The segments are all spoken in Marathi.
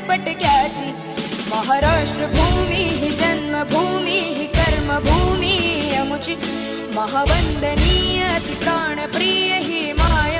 हजरी पटक्याची महाराष्ट्र भूमी जन्मभूमी कर्मभूमी अमुची। महावंदनीय ती प्राणप्रिय ही माय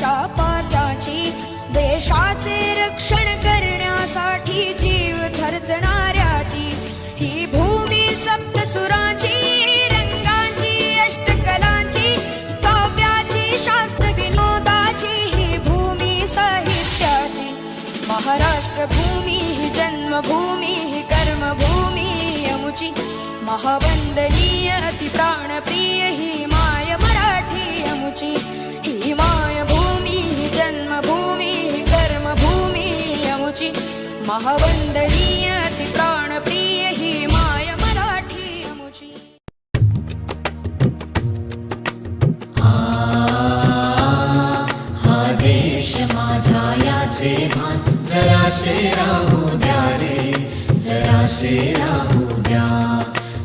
तलवारीच्या पात्याची देशाचे रक्षण करण्यासाठी जीव खर्चणाऱ्याची ही भूमी सप्तसुराची रंगांची अष्टकलांची काव्याची शास्त्र विनोदाची ही भूमी साहित्याची. महाराष्ट्र भूमी ही जन्मभूमी कर्मभूमी अमुची महावंदनीय अति प्राणप्रिय ही महावंदनीय अति प्राणप्रिय ही माय मराठी मुची हा देश माझा याचे भान जरासे राहू द्या रे जरासे राहू द्या.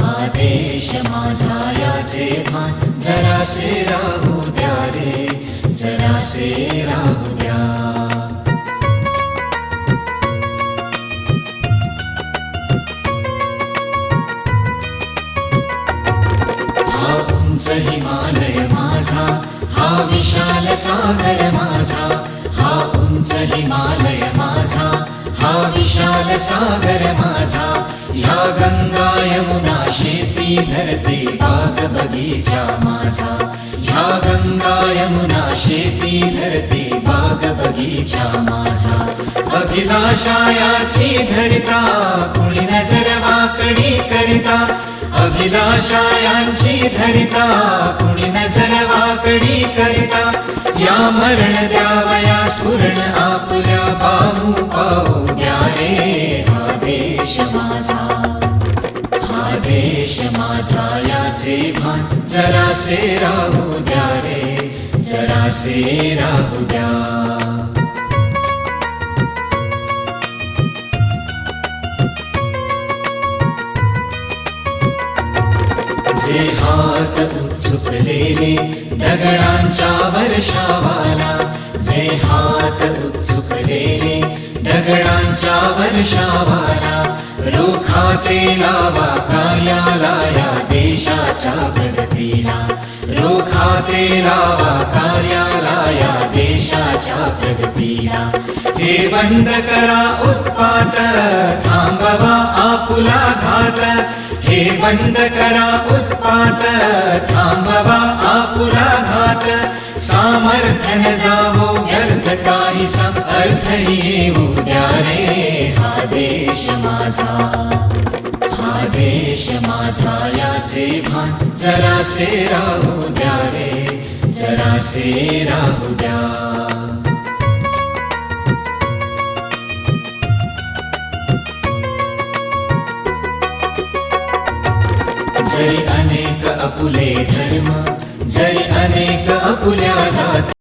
हा देश माझा याचे भान जरासे राहू द्या रे जरासे राहू द्या. उंच हिमालय माझा. हा विशाल सागर माझा. हा उंच हिमालय माझा. हा विशाल सागर माझा. ह्या गंगा यमुना शेती धरती बाग बगीचा माझा. ह्या गंगा यमुना शेती धरती बाग बगीचा माझा अभिलाषायाची धरिता कुणी नजर वाकडी करिता. अभिलाषायांची धरिता कुणी नजर वाकडी करिता. या मरण द्यावया सुरण आपल्या बाहू पाहू द्या रे. हा देश माझा हा देश माझा याचे भान जरासे राहू द्या रे. असे राहू द्या. जे हात उत्सुकलेले दगडांच्या वर्षावाला जे हात उत्सुकलेले दगडांच्या वर्षावाला रोखाते लावा कायाला या देशाच्या प्रगतीला रोखा रोखाते लावा कार्याला देशाच्या प्रगतीला. हे बंद करा उत्पात थांबवा आपुला घात. हे बंद करा उत्पात थांबवा आपुला घात. सामर्थन जावो व्यर्थ काही अर्थ येऊ द्या रे हा देश माझा. हा देश माझा याचे भान जरासे राहू द्या रे जरासे राहू द्या. जरी अनेक अपुले धर्म जरी अनेक अपुल्या जाती